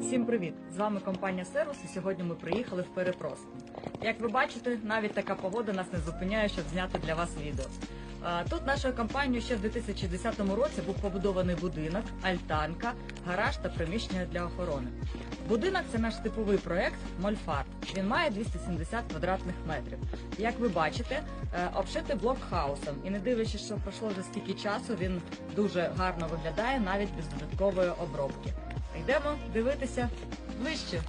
Всім привіт! З вами компанія Сервус і сьогодні ми приїхали в Перепросин. Як ви бачите, навіть така погода нас не зупиняє, щоб зняти для вас відео. Тут нашою компанією ще в 2010 році був побудований будинок, альтанка, гараж та приміщення для охорони. Будинок це наш типовий проект Мольфарт. Він має 270 квадратних метрів. Як ви бачите, е, обшитий блокхаусом. І не дивлячись, що пройшло вже стільки часу, він дуже гарно виглядає навіть без додаткової обробки. Йдемо дивитися ближче.